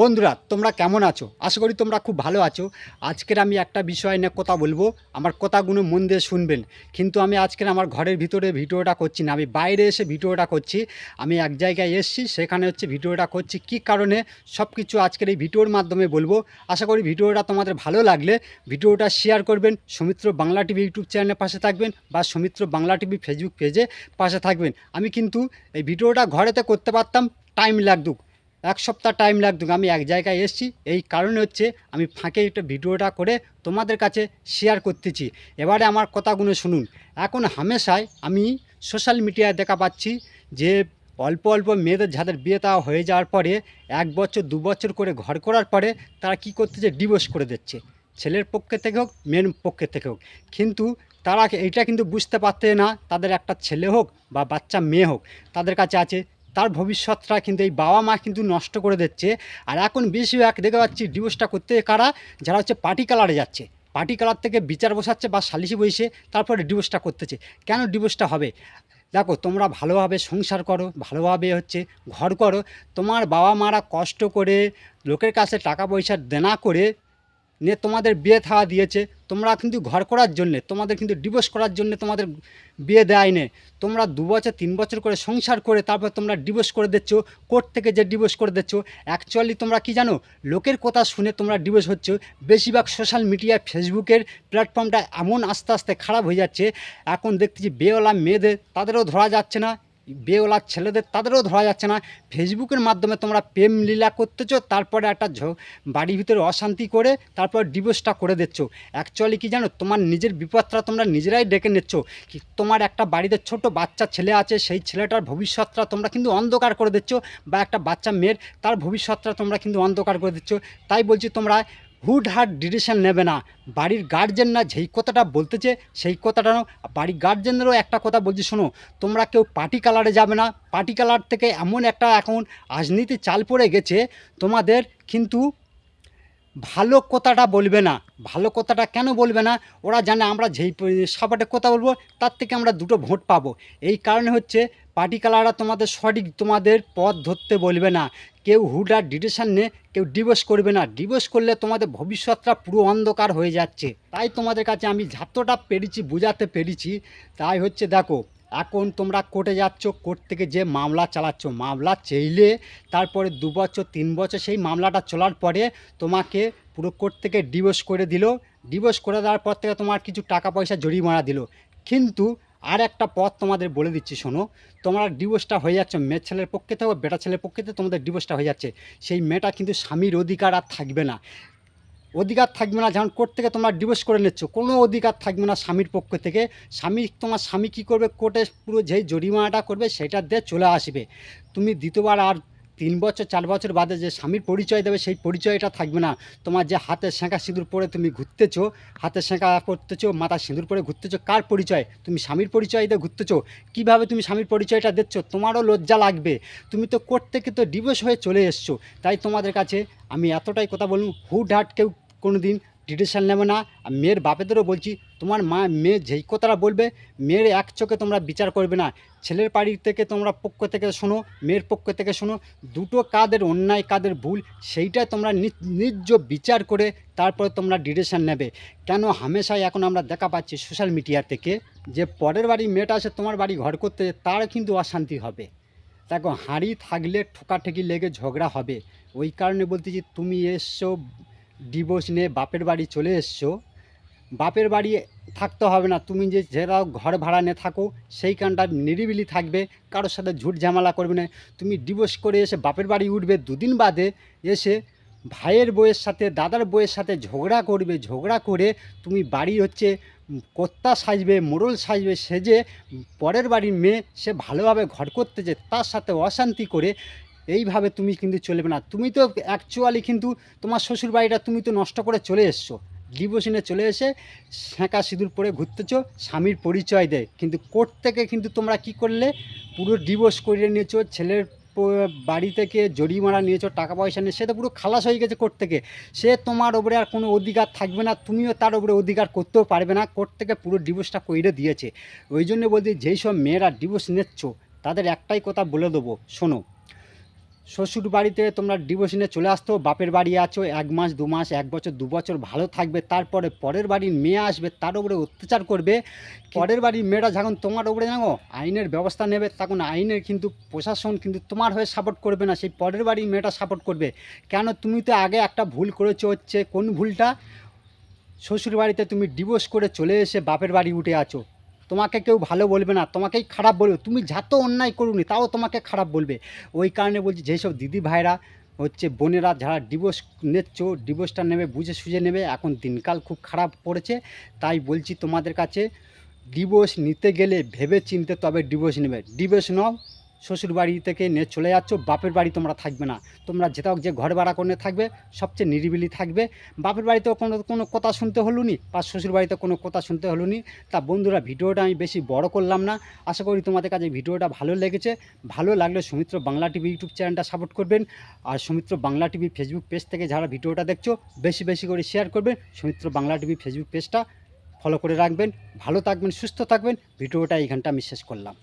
বন্ধুরা, তোমরা কেমন আছো? আশা করি তোমরা খুব ভালো আছো। আজকের আমি একটা বিষয় নিয়ে কথা বলব। আমার কথাগুলো মন দিয়ে শুনবেন। কিন্তু আমি আজকের আমার ঘরের ভিতরে ভিডিওটা করছি না। আমি বাইরে এসে ভিডিওটা করছি। আমি এক জায়গায় এসেছি, সেখানে হচ্ছে ভিডিওটা করছি। কি কারণে? সব কিছু আজকের এই ভিডিওর মাধ্যমে বলব। আশা করি ভিডিওটা তোমাদের ভালো লাগলে ভিডিওটা শেয়ার করবেন। সৌমিত্র বাংলা টিভি ইউটিউব চ্যানেলের পাশে থাকবেন বা সৌমিত্র বাংলা টিভি ফেসবুক পেজে পাশে থাকবেন। আমি কিন্তু এই ভিডিওটা ঘরেতে করতে পারতাম, টাইম লাগতুক এক সপ্তাহ টাইম লাগতো, আমি এক জায়গায় এসেছি। এই কারণে হচ্ছে আমি ফাঁকে একটা ভিডিওটা করে তোমাদের কাছে শেয়ার করতেছি। এবারে আমার কথাগুলো শুনুন। এখন হামেশায় আমি সোশ্যাল মিডিয়ায় দেখা পাচ্ছি যে অল্প অল্প মেয়েদের যাদের বিয়ে দেওয়া হয়ে যাওয়ার পরে এক বছর, দু বছর করে ঘর করার পরে তারা কি করতেছে? ডিভোর্স করে দিচ্ছে। ছেলের পক্ষে থেকে হোক, মেয়ের পক্ষে থেকে হোক। কিন্তু তারা এইটা কিন্তু বুঝতে পারতে না, তাদের একটা ছেলে হোক বা বাচ্চা মেয়ে হোক, তাদের কাছে আছে তার ভবিষ্যৎটা কিন্তু এই বাবা মা কিন্তু নষ্ট করে দিচ্ছে। আর এখন বেশিরভাগ দেখে পাচ্ছি ডিভোর্সটা করতে কারা? যারা হচ্ছে পার্টি কালারে যাচ্ছে। পার্টি কালার থেকে বিচার বসাচ্ছে বা সালিশি বসে তারপরে ডিভোর্সটা করতেছে। কেন ডিভোর্সটা হবে? দেখো, তোমরা ভালোভাবে সংসার করো, ভালোভাবে হচ্ছে ঘর করো। তোমার বাবা মারা কষ্ট করে লোকের কাছে টাকা পয়সা দেনা করে নিয়ে তোমাদের বিয়ে থাওয়া দিয়েছে, তোমরা কিন্তু ঘর করার জন্যে, তোমাদের কিন্তু ডিভোর্স করার জন্য তোমাদের বিয়ে দেয় নে তোমরা দু বছর, তিন বছর করে সংসার করে তারপর তোমরা ডিভোর্স করে দিচ্ছ কোর্ট থেকে যে ডিভোর্স করে দিচ্ছ অ্যাকচুয়ালি তোমরা কি জানো, লোকের কথা শুনে তোমরা ডিভোর্স হচ্ছে, বেশিরভাগ সোশ্যাল মিডিয়া ফেসবুকের প্ল্যাটফর্মটা এমন আস্তে আস্তে খারাপ হয়ে যাচ্ছে, এখন দেখতেছি বিয়েওয়ালা মেয়েদের, তাদেরও ধরা যাচ্ছে না। বিয়েওয়ালা ছেলেদের তাদেরও ধরা যাচ্ছে না। ফেসবুকের মাধ্যমে তোমরা প্রেম লীলা করতেছো, তারপরে একটা বাড়ির ভিতরে অশান্তি করে তারপর ডিভোর্সটা করে দিচ্ছ। অ্যাকচুয়ালি কি জানো, তোমার নিজের বিপদটা তোমরা নিজেরাই ডেকে নিচ্ছ। কি তোমার একটা বাড়িতে ছোট বাচ্চা ছেলে আছে, সেই ছেলেটার ভবিষ্যৎটা তোমরা কিন্তু অন্ধকার করে দিচ্ছ, বা একটা বাচ্চা মেয়ের তার ভবিষ্যৎটা তোমরা কিন্তু অন্ধকার করে দিচ্ছ। তাই বলছি তোমরা হুড হাট ডিসিশন নেবে না বাড়ির গার্জেন না যেই কথাটা বলতেছে, সেই কথাটা। বাড়ির গার্জেনেরও একটা কথা বলছি, শোনো, তোমরা কেউ পার্টি কালারে যাবে না পার্টি কালার থেকে এমন একটা এখন রাজনীতি চাল পড়ে গেছে, তোমাদের কিন্তু ভালো কথাটা বলবে না। ভালো কথাটা কেন বলবে না? ওরা জানে আমরা যেই সাপাটে কথা বলব, তার থেকে আমরা দুটো ভোট পাবো। এই কারণে হচ্ছে পার্টি কালাররা তোমাদের সঠিক তোমাদের পথ ধরতে বলবে না। কেউ হুডার ডিসিশন নে, কেউ ডিভোর্স করবে না। ডিভোর্স করলে তোমাদের ভবিষ্যৎটা পুরো অন্ধকার হয়ে যাচ্ছে। তাই তোমাদের কাছে আমি যতটা পেরেছি, বোঝাতে পেরেছি। তাই হচ্ছে দেখো এখন তোমরা কোর্টে যাচ্ছ, কোর্ট থেকে যে মামলা চালাচ্ছ, মামলা চাইলে তারপরে দু বছর, তিন বছর সেই মামলাটা চলার পরে তোমাকে পুরো কোর্ট থেকে ডিভোর্স করে দিল। ডিভোর্স করে দেওয়ার পর থেকে তোমার কিছু টাকা পয়সা জরিমানা দিল। কিন্তু আর একটা পথ তোমাদের বলে দিচ্ছি, শোনো। তোমরা ডিভোর্সটা হয়ে যাচ্ছে, মেয়ে ছেলের পক্ষে থেকে বেটা ছেলের পক্ষে থেকে তোমাদের ডিভোর্সটা হয়ে যাচ্ছে। সেই মেয়েটা কিন্তু স্বামীর অধিকার আর থাকবে না। অধিকার থাকবে না যখন কোর্ট থেকে তোমরা ডিভোর্স করে নিচ্ছ, কোনো অধিকার থাকবে না স্বামীর পক্ষ থেকে। স্বামী, তোমার স্বামী কী করবে? কোর্টে পুরো যেই জরিমানাটা করবে, সেটা দিয়ে চলে আসবে। তুমি দ্বিতীয়বার আর তিন বছর, চার বছর বাদে যে স্বামীর পরিচয় দেবে, সেই পরিচয়টা থাকবে না। তোমার যে হাতে সেঁকা সিঁদুর পরে তুমি ঘুরতেছো, হাতে সেঁকা করতেছো মাথা সিঁদুর পরে ঘুরতেছো, কার পরিচয়? তুমি স্বামীর পরিচয় দিয়ে ঘুরতেছো। কীভাবে তুমি স্বামীর পরিচয়টা দিচ্ছ? তোমারও লজ্জা লাগবে। তুমি তো কোর্ট থেকে তো ডিভোর্স হয়ে চলে এসছো। তাই তোমাদের কাছে আমি এতটাই কথা বলুন হুড হাট কেউ কোনো দিন ডিসিশন নেবে না। আর মেয়ের বাপেদেরও বলছি, তোমার মা, মেয়ে যেই কথাটা বলবে, মেয়ের এক চোখে তোমরা বিচার করবে না। ছেলের বাড়ি থেকে তোমরা পক্ষ থেকে শোনো, মেয়ের পক্ষ থেকে শোনো। দুটো কাদের অন্যায়, কাদের ভুল সেইটা তোমরা নিজ বিচার করে তারপরে তোমরা ডিসিশন নেবে। কেন হামেশাই এখন আমরা দেখা পাচ্ছি সোশ্যাল মিডিয়া থেকে যে পরের বাড়ি মেয়েটা আসে তোমার বাড়ি ঘর করতে তার কিন্তু অশান্তি হবে। দেখো, হাঁড়ি থাকলে ঠোকাঠেকি লেগে ঝগড়া হবে। ওই কারণে বলতেছি, তুমি এসছো ডিভোর্স নিয়ে বাপের বাড়ি চলে এসছো। বাপের বাড়ি থাকতে হবে না। তুমি যে যেটা ঘর ভাড়া নিয়ে থাকো, সেইখানটা নিরিবিলি থাকবে, কারোর সাথে ঝুট ঝামেলা করবে না। তুমি ডিভোর্স করে এসে বাপের বাড়ি উঠবে, দুদিন বাদে এসে ভাইয়ের বইয়ের সাথে, দাদার বইয়ের সাথে ঝগড়া করবে, ঝগড়া করে তুমি বাড়ি হচ্ছে কর্তা সাজবে, মোড়ল সাজবে, সেজে পরের বাড়ির মেয়ে সে ভালোভাবে ঘর করতে যে তার সাথে অশান্তি করে এইভাবে তুমি কিন্তু চলবে না। তুমি তো অ্যাকচুয়ালি কিন্তু তোমার শ্বশুর বাড়িটা তুমি তো নষ্ট করে চলে এসছো। ডিভোশনে চলে এসে সেঁকা সিঁদুর পরে ঘুরতেছো, স্বামীর পরিচয় দেয়। কিন্তু কোর্ট থেকে কিন্তু তোমরা কি করলে? পুরো ডিভোর্স করিয়ে নিয়েছো, ছেলের বাড়ি থেকে জরিমানা নিয়েছো টাকা পয়সা নিয়ে, সে তো পুরো খালাস হয়ে গেছে কোর্ট থেকে। সে তোমার ওপরে আর কোনো অধিকার থাকবে না, তুমিও তার ওপরে অধিকার করতেও পারবে না। কোর্ট থেকে পুরো ডিভোর্সটা কইরে দিয়েছে। ওই জন্য বলছি, যেই সব মেয়েরা ডিভোর্স নিচ্ছ, তাদের একটাই কথা বলে দেবো, শোনো। শ্বশুর বাড়িতে তোমরা ডিভোর্স নিয়ে চলে আসতো, বাপের বাড়ি আছো, এক মাস, দু মাস, এক বছর, দু বছর ভালো থাকবে, তারপরে পরের বাড়ির মেয়ে আসবে, তার উপরে অত্যাচার করবে। পরের বাড়ির মেয়েরা যখন তোমার উপরে জানো, আইনের ব্যবস্থা নেবে, তখন আইনের কিন্তু প্রশাসন কিন্তু তোমার হয়ে সাপোর্ট করবে না, সেই পরের বাড়ির মেয়েটা সাপোর্ট করবে। কেন তুমি তো আগে একটা ভুল করেছ হচ্ছে, কোন ভুলটা? শ্বশুর বাড়িতে তুমি ডিভোর্স করে চলে এসে বাপের বাড়ি উঠে আছো। তোমাকে কেউ ভালো বলবে না, তোমাকেই খারাপ বলবে। তুমি যত অন্যায় করুনি, তাও তোমাকে খারাপ বলবে। ওই কারণে বলছি, যেসব দিদি ভাইরা হচ্ছে বোনেরা যারা ডিভোর্স নিচ্ছ ডিভোর্সটা নেবে, বুঝে সুঝে নেবে, এখন দিনকাল খুব খারাপ পড়েছে। তাই বলছি তোমাদের কাছে ডিভোর্স নিতে গেলে ভেবে চিনতে তবে ডিভোর্স নেবে। ডিভোর্স নাও শ্বশুর বাড়ি থেকে নিয়ে চলে যাচ্ছ, বাপের বাড়ি তোমরা থাকবে না। তোমরা যেটাও যে ঘর ভাড়া করে থাকবে, সবচেয়ে নিরিবিলি থাকবে। বাপের বাড়িতেও কোনো কোনো কথা শুনতে হলো নি বা শ্বশুর বাড়িতে কোনো কথা শুনতে হলো নি তা বন্ধুরা, ভিডিওটা আমি বেশি বড় করলাম না। আশা করি তোমাদের কাছে ভিডিওটা ভালো লেগেছে। ভালো লাগলে সুমিত্র বাংলা টিভি ইউটিউব চ্যানেলটা সাপোর্ট করবেন। আর Sumitra Bangla TV Facebook page থেকে যারা ভিডিওটা দেখছ, বেশি বেশি করে শেয়ার করবেন। সুমিত্র বাংলা টিভি ফেসবুক পেজটা ফলো করে রাখবেন। ভালো থাকবেন, সুস্থ থাকবেন। ভিডিওটা এইখানটা আমি শেষ করলাম।